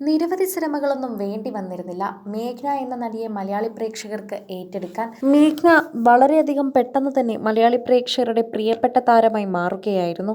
നിരവധി സിനിമകളൊന്നും വേണ്ടി വന്നിരുന്നില്ല. മേഘ്ന എന്ന നടിയെ മലയാളി പ്രേക്ഷകർക്ക് ഏറ്റെടുക്കാൻ മേഘ്ന വളരെയധികം പെട്ടെന്ന് തന്നെ മലയാളി പ്രേക്ഷകരുടെ പ്രിയപ്പെട്ട താരമായി മാറുകയായിരുന്നു.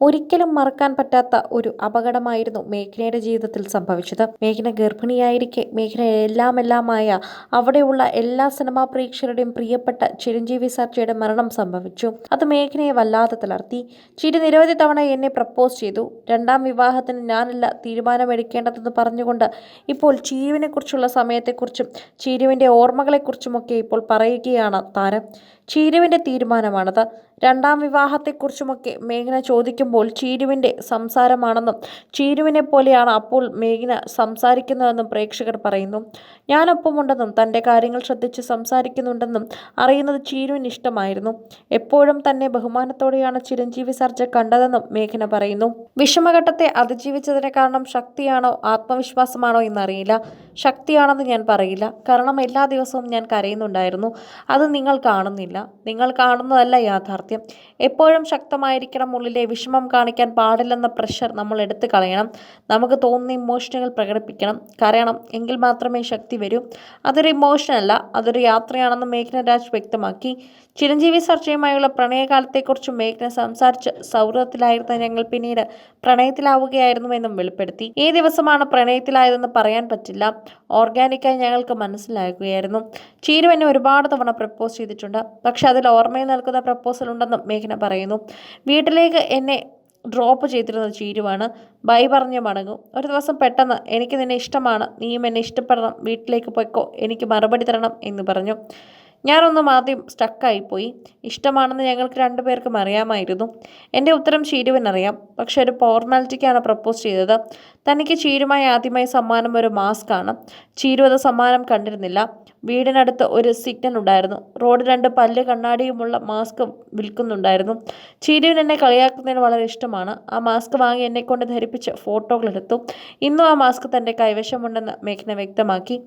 ഒരിക്കലും മറക്കാൻ പറ്റാത്ത ഒരു അപകടമായിരുന്നു മേഘ്നയുടെ ജീവിതത്തിൽ സംഭവിച്ചത്. മേഘ്ന ഗർഭിണിയായിരിക്കെ മേഘ്ന എല്ലാം എല്ലാമായ അവിടെയുള്ള എല്ലാ സിനിമാ പ്രേക്ഷകരുടെയും പ്രിയപ്പെട്ട ചിരഞ്ജീവി സർജയുടെ മരണം സംഭവിച്ചു. അത് മേഘ്നയെ വല്ലാതെ തളർത്തി. ചിരി നിരവധി തവണ എന്നെ പ്രപ്പോസ് ചെയ്തു. രണ്ടാം വിവാഹത്തിന് ഞാനല്ല തീരുമാനമെടുക്കേണ്ടതെന്ന് പറഞ്ഞുകൊണ്ട് ഇപ്പോൾ ചീരുവിനെക്കുറിച്ചുള്ള സമയത്തെക്കുറിച്ചും ചീരുവിന്റെ ഓർമ്മകളെക്കുറിച്ചുമൊക്കെ ഇപ്പോൾ പറയുകയാണ് താരം. ചീരുവിന്റെ തീരുമാനമാണത്. രണ്ടാം വിവാഹത്തെക്കുറിച്ചുമൊക്കെ മേഘന ചോദിക്കുമ്പോൾ ചീരുവിന്റെ സംസാരമാണെന്നും ചീരുവിനെ പോലെയാണ് അപ്പോൾ മേഘന സംസാരിക്കുന്നതെന്നും പ്രേക്ഷകർ പറയുന്നു. ഞാനൊപ്പമുണ്ടെന്നും തന്റെ കാര്യങ്ങൾ ശ്രദ്ധിച്ച് സംസാരിക്കുന്നുണ്ടെന്നും അറിയുന്നത് ചീരുവിന് ഇഷ്ടമായിരുന്നു. എപ്പോഴും തന്നെ ബഹുമാനത്തോടെയാണ് ചിരഞ്ജീവി സർജ കണ്ടതെന്നും മേഘന പറയുന്നു. വിഷമഘട്ടത്തെ അതിജീവിച്ചതിന് കാരണം ശക്തിയാണോ ആത്മവിശ്വാസമാണോ എന്നറിയില്ല. ശക്തിയാണെന്ന് ഞാൻ പറയില്ല. കാരണം എല്ലാ ദിവസവും ഞാൻ കരയുന്നുണ്ടായിരുന്നു. അത് നിങ്ങൾ കാണുന്നില്ല. നിങ്ങൾ കാണുന്നതല്ല യാഥാർത്ഥ്യം. എപ്പോഴും ശക്തമായിരിക്കണം ഉള്ളിലെ വിഷമം കാണിക്കാൻ പാടില്ലെന്ന പ്രഷർ നമ്മൾ എടുത്തു കളയണം. നമുക്ക് തോന്നുന്ന ഇമോഷനുകൾ പ്രകടിപ്പിക്കണം. കരയണം എങ്കിൽ മാത്രമേ ശക്തി വരൂ. അതൊരു ഇമോഷൻ അല്ല അതൊരു യാത്രയാണെന്ന് മേഘ്ന രാജ് വ്യക്തമാക്കി. ചിരഞ്ജീവി ചർച്ചയുമായുള്ള പ്രണയകാലത്തെക്കുറിച്ച് മേഘ്ന സംസാരിച്ച് സൗഹൃദത്തിലായിരുന്ന ഞങ്ങൾ പിന്നീട് പ്രണയത്തിലാവുകയായിരുന്നുവെന്നും വെളിപ്പെടുത്തി. ഈ ദിവസമാണ് പ്രണയത്തിലായതെന്ന് പറയാൻ പറ്റില്ല. ഓർഗാനിക്കായി ഞങ്ങൾക്ക് മനസ്സിലാകുകയായിരുന്നു. ചീരു എന്നെ ഒരുപാട് തവണ പ്രപ്പോസ് ചെയ്തിട്ടുണ്ട്. പക്ഷെ അതിൽ ഓർമ്മയിൽ നിൽക്കുന്ന പ്രപ്പോസൽ ഉണ്ടെന്നും മേഘന പറയുന്നു. വീട്ടിലേക്ക് എന്നെ ഡ്രോപ്പ് ചെയ്തിരുന്നത് ചീരുവാണ്. ബൈ പറഞ്ഞ് മടങ്ങും. ഒരു ദിവസം പെട്ടെന്ന് എനിക്ക് നിന്നെ ഇഷ്ടമാണ്. നീയും എന്നെ ഇഷ്ടപ്പെടണം. വീട്ടിലേക്ക് പോയിക്കോ. എനിക്ക് മറുപടി തരണം എന്ന് പറഞ്ഞു. ഞാനൊന്നും ആദ്യം സ്റ്റക്കായിപ്പോയി ഇഷ്ടമാണെന്ന് ഞങ്ങൾക്ക് രണ്ടുപേർക്കും അറിയാമായിരുന്നു. എന്റെ ഉത്തരം ചീരുവിനറിയാം. പക്ഷെ ഒരു ഫോർമാലിറ്റിക്കാണ് പ്രപ്പോസ് ചെയ്തത്. തനിക്ക് ചീരുമായി ആദ്യമായി സമ്മാനം ഒരു മാസ്ക് ആണ്. ചീരു അത് സമ്മാനം കണ്ടിരുന്നില്ല. വീടിനടുത്ത് ഒരു സിഗ്നൽ ഉണ്ടായിരുന്നു. റോഡ് രണ്ട് പല്ല് കണ്ണാടിയുമുള്ള മാസ്ക് വിൽക്കുന്നുണ്ടായിരുന്നു. ചീരുവിന് എന്നെ കളിയാക്കുന്നതിന് വളരെ ഇഷ്ടമാണ്. ആ മാസ്ക് വാങ്ങി എന്നെ കൊണ്ട് ധരിപ്പിച്ച് ഫോട്ടോകളെടുത്തു ഇന്നും ആ മാസ്ക് തന്റെ കൈവശമുണ്ടെന്ന് മേഘ്ന വ്യക്തമാക്കി.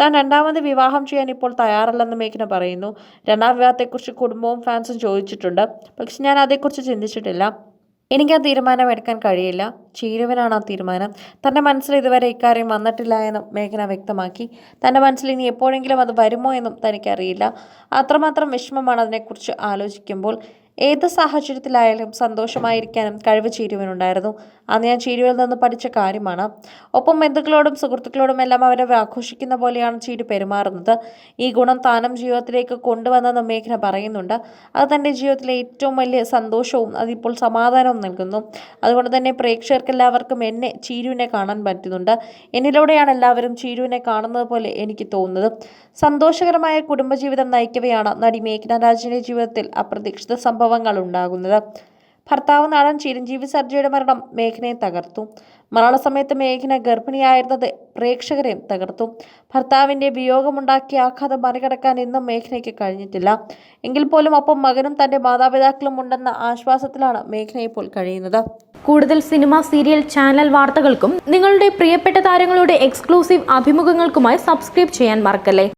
താൻ രണ്ടാമത് വിവാഹം ചെയ്യാൻ ഇപ്പോൾ തയ്യാറല്ലെന്ന് മേഘ്ന പറയുന്നു. രണ്ടാം വിവാഹത്തെക്കുറിച്ച് കുടുംബവും ഫാൻസും ചോദിച്ചിട്ടുണ്ട്. പക്ഷെ ഞാൻ അതേക്കുറിച്ച് ചിന്തിച്ചിട്ടില്ല. എനിക്ക് ആ തീരുമാനം എടുക്കാൻ കഴിയില്ല. ചീരുവനാണ് ആ തീരുമാനം. തന്റെ മനസ്സിൽ ഇതുവരെ ഇക്കാര്യം വന്നിട്ടില്ല എന്നും മേഘന വ്യക്തമാക്കി. തന്റെ മനസ്സിൽ ഇനി എപ്പോഴെങ്കിലും അത് വരുമോ എന്നും തനിക്കറിയില്ല. അത്രമാത്രം വിഷമമാണ് അതിനെക്കുറിച്ച് ആലോചിക്കുമ്പോൾ ഏത് സാഹചര്യത്തിലായാലും സന്തോഷമായിരിക്കാനും കഴിവ് ചേരുവനുണ്ടായിരുന്നു. അന്ന് ഞാൻ ചീരുവിൽ നിന്ന് പഠിച്ച കാര്യമാണ്. ഒപ്പം ബന്ധുക്കളോടും സുഹൃത്തുക്കളോടും എല്ലാം അവരെ ആഘോഷിക്കുന്ന പോലെയാണ് ചീരു പെരുമാറുന്നത്. ഈ ഗുണം താനം ജീവിതത്തിലേക്ക് കൊണ്ടുവന്നെന്ന് മേഘന പറയുന്നുണ്ട്. അത് തന്റെ ജീവിതത്തിലെ ഏറ്റവും വലിയ സന്തോഷവും അതിപ്പോൾ സമാധാനവും നൽകുന്നു. അതുകൊണ്ട് തന്നെ പ്രേക്ഷകർക്കെല്ലാവർക്കും എന്നെ ചീരുവിനെ കാണാൻ പറ്റുന്നുണ്ട്. എന്നിലൂടെയാണ് എല്ലാവരും ചീരുവിനെ കാണുന്നത് പോലെ എനിക്ക് തോന്നുന്നത്. സന്തോഷകരമായ കുടുംബജീവിതം നയിക്കവെയാണ് നടി മേഘന. രാജിന്റെ ജീവിതത്തിൽ അപ്രതീക്ഷിത സംഭവങ്ങൾ ഉണ്ടാകുന്നത് ഭർത്താവ് നടൻ ചിരഞ്ജീവി സർജയുടെ മരണം മേഘനയെ തകർത്തു. മരണ സമയത്ത് മേഘന ഗർഭിണിയായിരുന്നത് പ്രേക്ഷകരെയും തകർത്തു. ഭർത്താവിന്റെ വിയോഗമുണ്ടാക്കിയ ആഘാതം മറികടക്കാൻ ഇന്നും മേഘനയ്ക്ക് കഴിഞ്ഞിട്ടില്ല. എങ്കിൽ പോലും ഒപ്പം മകനും തന്റെ മാതാപിതാക്കളും ഉണ്ടെന്ന ആശ്വാസത്തിലാണ് മേഘന ഇപ്പോൾ കഴിയുന്നത്. കൂടുതൽ സിനിമ സീരിയൽ ചാനൽ വാർത്തകൾക്കും നിങ്ങളുടെ പ്രിയപ്പെട്ട താരങ്ങളുടെ എക്സ്ക്ലൂസീവ് അഭിമുഖങ്ങൾക്കുമായി സബ്സ്ക്രൈബ് ചെയ്യാൻ മറക്കല്ലേ?